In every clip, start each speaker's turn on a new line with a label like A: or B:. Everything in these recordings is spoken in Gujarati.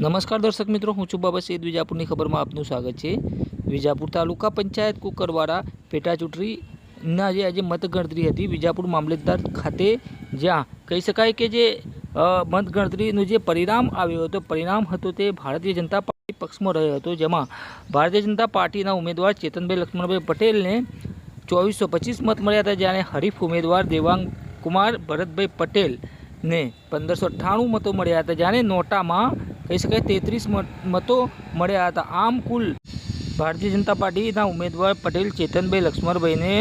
A: નમસ્કાર દર્શક મિત્રો, હું છું બાબા સૈદ વિજાપુરની ખબરમાં આપનું સ્વાગત છે. વિજાપુર તાલુકા પંચાયત કુકરવાડા પેટા ચૂંટણીના જે આજે મતગણતરી હતી, વિજાપુર મામલતદાર ખાતે જ્યાં કહી શકાય કે જે મતગણતરીનું જે પરિણામ આવ્યું હતું, પરિણામ હતું તે ભારતીય જનતા પાર્ટી પક્ષમાં રહ્યો હતો, જેમાં ભારતીય જનતા પાર્ટીના ઉમેદવાર ચેતનભાઈ લક્ષ્મણભાઈ પટેલને ચોવીસો પચીસ મત મળ્યા હતા, જ્યારે હરીફ ઉમેદવાર દેવાંગ કુમાર ભરતભાઈ પટેલને પંદરસો અઠ્ઠાણું મતો મળ્યા હતા, જ્યારે નોટામાં કહી શકાય તેત્રીસ મતો મળ્યા હતા. આમ કુલ ભારતીય જનતા પાર્ટીના ઉમેદવાર પટેલ, ચેતનભાઈ, લક્ષ્મણભાઈને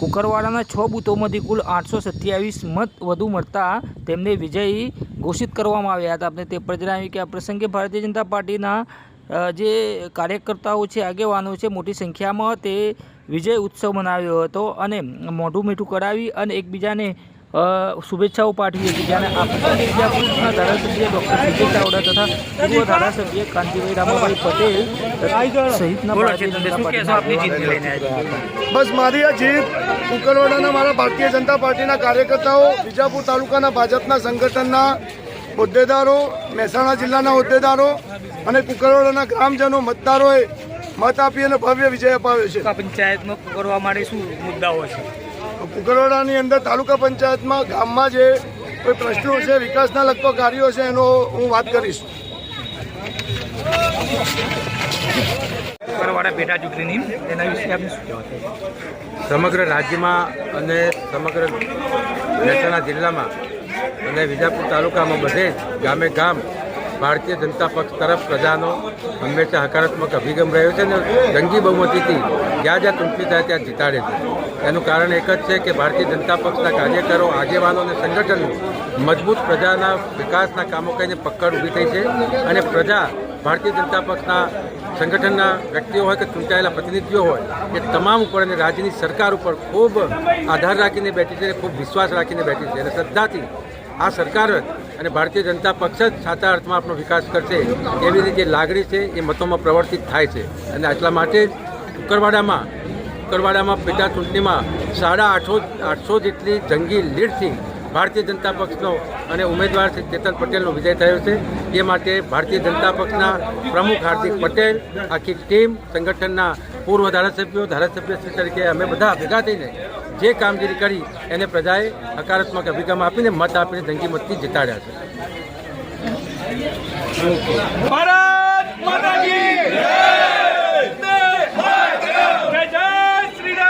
A: કુકરવાડાના છ બૂથોમાંથી કુલ આઠસો સત્યાવીસ મત વધુ મળતા તેમને વિજયી ઘોષિત કરવામાં આવ્યા હતા. આપણે તે પર જણાવ્યું કે આ પ્રસંગે ભારતીય જનતા પાર્ટીના જે કાર્યકર્તાઓ છે, આગેવાનો છે, મોટી સંખ્યામાં તે વિજય ઉત્સવ મનાવ્યો હતો અને મોઢું મીઠું કરાવી અને એકબીજાને શુભેચ્છાઓ પાઠવી હતી જ્યારે આ વિદ્યાપીઠના ધારાસભ્ય ડૉક્ટર વિજય ચાવડા તથા પૂર્વ ધારાસભ્ય કાંતિભાઈ રામાભાઈ પટેલ સહિતના
B: બસ મારી આ જીત કુકરવાડાના મારા ભારતીય જનતા પાર્ટીના કાર્યકર્તાઓ વિજાપુર તાલુકાના ભાજપના સંગઠનના હોદ્દેદારો મહેસાણા જિલ્લાના હોદ્દેદારો અને કુકરવાડાના ગ્રામજનો મતદારોએ મત આપી અને ભવ્ય વિજય અપાવ્યો છે.
A: પંચાયતમાં કરવા માટે શું મુદ્દાઓ છે?
B: કુકરવાડાની અંદર તાલુકા પંચાયતમાં ગામમાં જે કોઈ પ્રશ્નો છે વિકાસના લગતા કાર્યો છે એનો હું વાત કરીશ.
A: પેટા ચૂંટણીની તેના વિશે શું કહેવા
C: સમગ્ર રાજ્યમાં અને સમગ્ર મહેસાણા જિલ્લામાં અને વિજાપુર તાલુકામાં બધે જ ગામે ગામ ભારતીય જનતા પક્ષ તરફ પ્રજાનો હંમેશા હકારાત્મક અભિગમ રહ્યો છે અને જંગી બહુમતીથી જ્યાં જ્યાં ચૂંટણી થાય ત્યાં જીતાડે છે. એનું કારણ એક જ છે કે ભારતીય જનતા પક્ષના કાર્યકરો, આગેવાનો અને સંગઠનો મજબૂત પ્રજાના વિકાસના કામો કરીને પકડ ઊભી થઈ છે અને પ્રજા ભારતીય જનતા પક્ષના સંગઠનના વ્યક્તિઓ હોય કે ચૂંટાયેલા પ્રતિનિધિઓ હોય, એ તમામ ઉપર અને રાજ્યની સરકાર ઉપર ખૂબ આધાર રાખીને બેઠી છે ખૂબ વિશ્વાસ રાખીને બેઠી છે. અને શ્રદ્ધાથી આ સરકાર અને ભારતીય જનતા પક્ષ જ સાચા અર્થમાં આપણો વિકાસ કરશે, એવી રીતે લાગણી છે એ મતોમાં પ્રવર્તિત થાય છે. અને એટલા માટે કુકરવાડામાં કુકરવાડામાં પેટા ચૂંટણીમાં સાડા આઠસો આઠસો જેટલી જંગી લીડથી ભારતીય જનતા પક્ષનો અને ઉમેદવાર શ્રી ચેતન પટેલનો વિજય થયો છે. એ માટે ભારતીય જનતા પક્ષના પ્રમુખ હાર્દિક પટેલ, આખી ટીમ, સંગઠનના પૂર્વ ધારાસભ્યો ધારાસભ્યશ્રી તરીકે અમે બધા ભેગા થઈને જે કામગીરી કરી એને પ્રજાએ હકારાત્મક અભિગમ આપીને મત આપીને જંગી મતથી જીતાડ્યા છે.